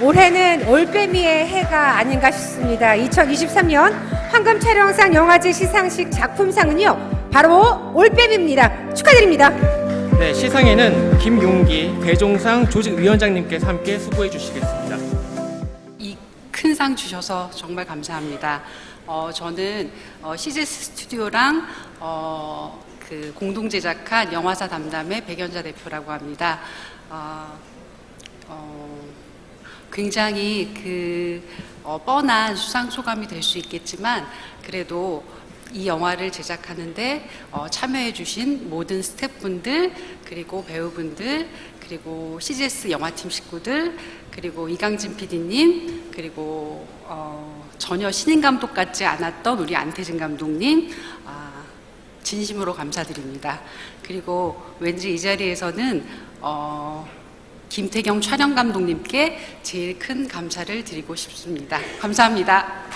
올해는 올빼미의 해가 아닌가 싶습니다. 2023년 황금 촬영상 영화제 시상식 작품상은요, 바로 올빼미입니다. 축하드립니다. 네, 시상에는 김용기 괴종상 조직위원장님께서 함께 수고해 주시겠습니다. 이 큰 상 주셔서 정말 감사합니다. 어, 저는 어, CGS 스튜디오랑 어, 그 공동 제작한 영화사 담담의 백연자 대표라고 합니다. 어, 어, 굉장히 그 어, 뻔한 수상 소감이 될 수 있겠지만 그래도 이 영화를 제작하는데 어, 참여해주신 모든 스태프분들 그리고 배우분들 그리고 CGS 영화팀 식구들 그리고 이강진 PD님 그리고 어, 전혀 신인 감독 같지 않았던 우리 안태진 감독님 아, 진심으로 감사드립니다. 그리고 왠지 이 자리에서는 어, 김태경 촬영 감독님께 제일 큰 감사를 드리고 싶습니다. 감사합니다.